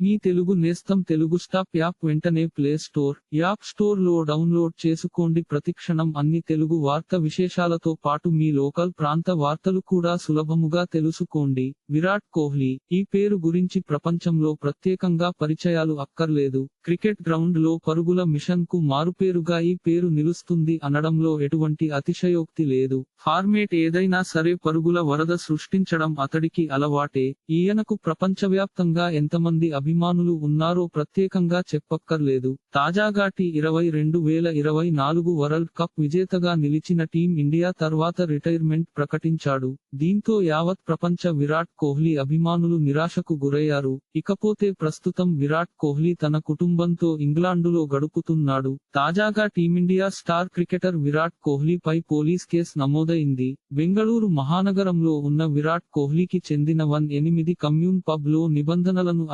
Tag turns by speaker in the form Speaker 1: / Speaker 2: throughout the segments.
Speaker 1: మీ తెలుగు నేస్తం Telugu stop app వెంటనే play store app స్టోర్లో డౌన్లోడ్ చేసుకోండి. ప్రతిక్షణం అన్ని తెలుగు వార్త విశేషాలతో పాటు మీ లోకల్ ప్రాంత వార్తలు కూడా సులభముగా తెలుసుకోండి. విరాట్ కోహ్లీ ఈ పేరు గురించి ప్రపంచంలో ప్రత్యేకంగా పరిచయాలు అక్కర్లేదు. క్రికెట్ గ్రౌండ్లో పరుగుల మిషన్కు మారుపేరుగా ఈ పేరు నిలుస్తుంది అనడంలో ఎటువంటి అతిశయోక్తి లేదు. ఫార్మేట్ ఏదైనా సరే పరుగుల వరద సృష్టించడం అతడికి అలవాటే. ఈయనకు ప్రపంచవ్యాప్తంగా ఎంతమంది అభిమానులు ఉన్నారో ప్రత్యేకంగా చెప్పక్కర్లేదు. తాజాగా టీ ఇరవై రెండు వేల ఇరవై నాలుగు వరల్డ్ కప్ విజేతగా నిలిచిన టీం ఇండియా తర్వాత రిటైర్మెంట్ ప్రకటించాడు. దీంతో యావత్ ప్రపంచ విరాట్ కోహ్లీ అభిమానులు నిరాశకు గురయ్యారు. ఇకపోతే ప్రస్తుతం విరాట్ కోహ్లీ తన కుటుంబంతో ఇంగ్లాండులో గడుపుతున్నాడు. తాజాగా team India star cricketer Virat కోహ్లీపై police case నమోదైంది. బెంగళూరు మహానగరంలో ఉన్న విరాట్ కోహ్లీకి చెందిన వన్ ఎనిమిది కమ్యూన్ పబ్లో నిబంధనలను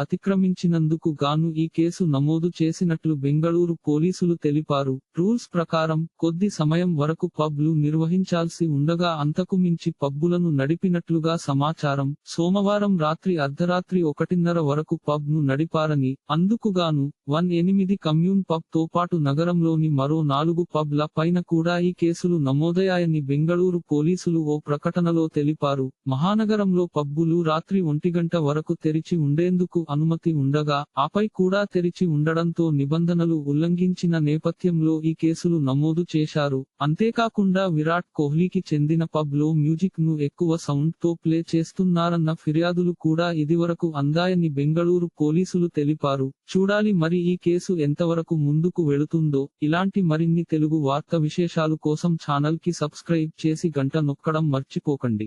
Speaker 1: అతిక్రమించినందుకు గాను ఈ కేసు నమోదు చేసినట్లు బెంగళూరు పోలీసులు తెలిపారు. రూల్స్ ప్రకారం కొద్ది సమయం వరకు పబ్లు నిర్వహించాల్సి ఉండగా అంతకు మించి పబ్బులను నడిపినట్లుగా సమాచారం. సోమవారం రాత్రి అర్ధరాత్రి ఒకటిన్నర వరకు పబ్ను నడిపారని అందుకుగాను వన్ ఎనిమిది కమ్యూన్ పబ్తో పాటు నగరంలోని మరో నాలుగు పబ్ ల పైన కూడా ఈ కేసులు నమోదయ్యాయని బెంగళూరు పోలీసులు ఓ ప్రకటనలో తెలిపారు. మహానగరంలో పబ్బులు రాత్రి ఒంటిగంట వరకు తెరిచి ఉండేందుకు అనుమతి ఉండగా ఆపై కూడా తెరిచి ఉండడంతో నిబంధనలు ఉల్లంఘించిన నేపథ్యంలో ఈ కేసులు నమోదు చేశారు. అంతేకాకుండా విరాట్ కోహ్లీకి చెందిన పబ్లో మ్యూజిక్ను ఎక్కువ సౌండ్తో ప్లే చేస్తున్నారన్న ఫిర్యాదులు కూడా ఇదివరకు అందాయని బెంగళూరు పోలీసులు తెలిపారు. చూడాలి మరి ఈ కేసు ఎంతవరకు ముందుకు వెళుతుందో. ఇలాంటి మరిన్ని తెలుగు వార్త విశేషాలు కోసం ఛానల్కి సబ్స్క్రైబ్ చేసి గంట నొక్కడం మర్చిపోకండి.